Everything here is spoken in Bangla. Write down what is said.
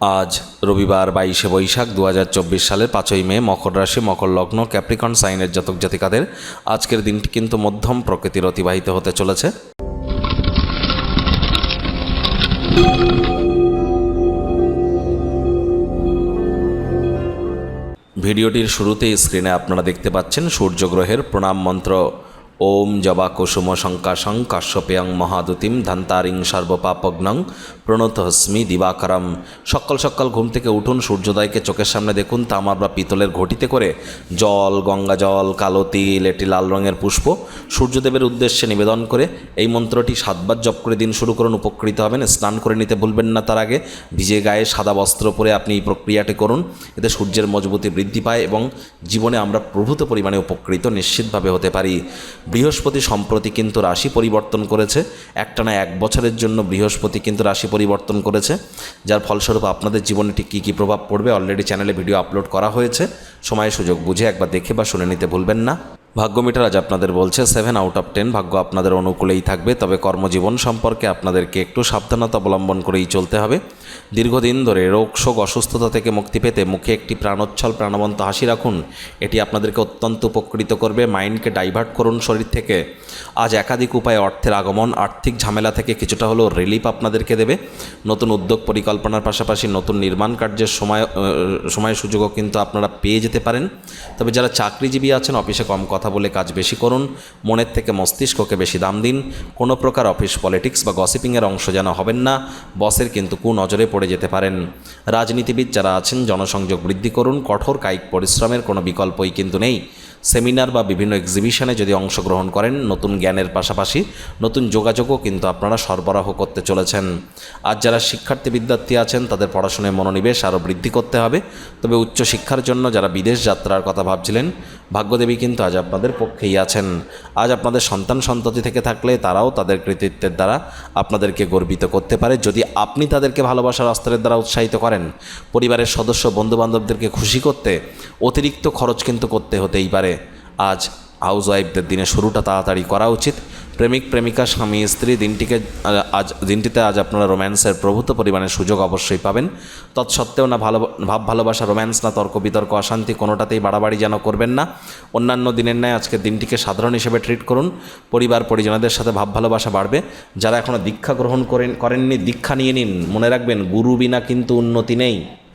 আজ রবিবার বাইশে বৈশাখ দু হাজার চব্বিশ সালের পাঁচই মে মকর রাশি, মকর লগ্ন, ক্যাপ্রিকন সাইনের জাতক জাতিকাদের আজকের দিনটি কিন্তু মধ্যম প্রকৃতির অতিবাহিত হতে চলেছে। ভিডিওটির শুরুতেই স্ক্রিনে আপনারা দেখতে পাচ্ছেন সূর্যগ্রহের প্রণাম মন্ত্র। ওম জবা কুসুম শঙ্কাশং কাশ্যপেয়ং মহাদুতিম ধান্তারিং সর্বপাপগ্নং প্রণতহস্মি দিবাকরম। সকাল সকাল ঘুম থেকে উঠুন, সূর্যোদয়কে চোখের সামনে দেখুন, তামার বা পিতলের ঘটিতে করে জল, গঙ্গা জল, কালো তিল, এটি লাল রঙের পুষ্প, সূর্যদেবের উদ্দেশ্যে নিবেদন করে এই মন্ত্রটি সাতবার জপ করে দিন শুরু করুন, উপকৃত হবেন, স্নান করে নিতে ভুলবেন না তার আগে, ভিজে গায়ে সাদা বস্ত্র পরে আপনি এই প্রক্রিয়াটি করুন, এতে সূর্যের মজবুতি বৃদ্ধি পায় এবং জীবনে আমরা প্রভূত পরিমাণে উপকৃত নিশ্চিতভাবে হতে পারি। বৃহস্পতি সম্প্রতি কিন্তু রাশি পরিবর্তন করেছে। একটানা এক বছরের জন্য বৃহস্পতি কিন্তু রাশি পরিবর্তন করেছে। যার ফলস্বরূপ আপনাদের জীবনে ঠিক কী কী প্রভাব পড়বে অলরেডি চ্যানেলে ভিডিও আপলোড করা হয়েছে। সময় সুযোগ বুঝে একবার দেখে বা শুনে নিতে ভুলবেন না। ভাগ্য মিটার আজ আপনাদের বলছে সেভেন আউট অফ টেন ভাগ্য আপনাদের অনুকূলেই থাকবে, তবে কর্মজীবন সম্পর্কে আপনাদেরকে একটু সাবধানতা অবলম্বন করেই চলতে হবে। দীর্ঘদিন ধরে রোগ, শোক, অসুস্থতা থেকে মুক্তি পেতে মুখে একটি প্রাণোচ্ছল, প্রাণবন্ত হাসি রাখুন। এটি আপনাদেরকে অত্যন্ত উপকৃত করবে, মাইন্ডকে ডাইভার্ট করুন শরীর থেকে। আজ একাধিক উপায়ে অর্থের আগমন, আর্থিক ঝামেলা থেকে কিছুটা হলেও রিলিফ আপনাদেরকে দেবে। নতুন উদ্যোগ পরিকল্পনার পাশাপাশি নতুন নির্মাণ কার্যের সময় সময় সুযোগও কিন্তু আপনারা পেয়ে যেতে পারেন। তবে যারা চাকরিজীবী আছেন, অফিসে কম কথা বলে কাজ বেশি করুন, মনের থেকে মস্তিষ্ককে বেশি দাম দিন। কোনো প্রকার অফিস পলিটিক্স বা গসিপিংয়ের অংশ যেন হবেন না, বসের কিন্তু কুনজরে পড়ে যেতে পারেন। রাজনীতিবিদ যারা আছেন, জনসংযোগ বৃদ্ধি করুন, কঠোর কায়িক পরিশ্রমের কোনো বিকল্পই কিন্তু নেই। সেমিনার বা বিভিন্ন এক্সিবিশনে যদি অংশগ্রহণ করেন, নতুন জ্ঞানের পাশাপাশি নতুন যোগাযোগও কিন্তু আপনারা সরবরাহ করতে চলেছেন। আজ যারা শিক্ষার্থী বিদ্যার্থী আছেন, তাদের পড়াশোনায় মনোনিবেশ আরও বৃদ্ধি করতে হবে। তবে উচ্চশিক্ষার জন্য যারা বিদেশ যাত্রার কথা ভাবছিলেন ভাগ্যদেবী কিন্তু আজ আপনাদের পক্ষেই আছেন। আজ আপনাদের সন্তান সন্ততি থেকে থাকলে তারাও তাদের কৃতিত্বের দ্বারা আপনাদেরকে গর্বিত করতে পারে। যদি আপনি তাদেরকে ভালোবাসার অস্ত্রের দ্বারা উৎসাহিত করেন, পরিবারের সদস্য, বন্ধুবান্ধবদেরকে খুশি করতে অতিরিক্ত খরচ কিন্তু করতে হতেই পারে। আজ হাউস ওয়াইফদের দিনে শুরুটা তাড়াতাড়ি করা উচিত। প্রেমিক, প্রেমিকা, স্বামী, স্ত্রী, দিনটিকে আজ দিনটিতে আজ আপনারা রোম্যান্সের প্রভূত পরিমাণে সুযোগ অবশ্যই পাবেন। তৎসত্ত্বেও না ভালো, ভাব, ভালোবাসা, রোম্যান্স না তর্ক, বিতর্ক, অশান্তি কোনোটাতেই বাড়াবাড়ি যেন করবেন না। অন্যান্য দিনের ন্যায় আজকের দিনটিকে সাধারণ হিসেবে ট্রিট করুন। পরিবার, পরিজনদের সাথে ভাব, ভালোবাসা বাড়বে। যারা এখনও দীক্ষা গ্রহণ করেন, করেননি, দীক্ষা নিয়ে নিন। মনে রাখবেন, গুরু বিনা কিন্তু উন্নতি নেই।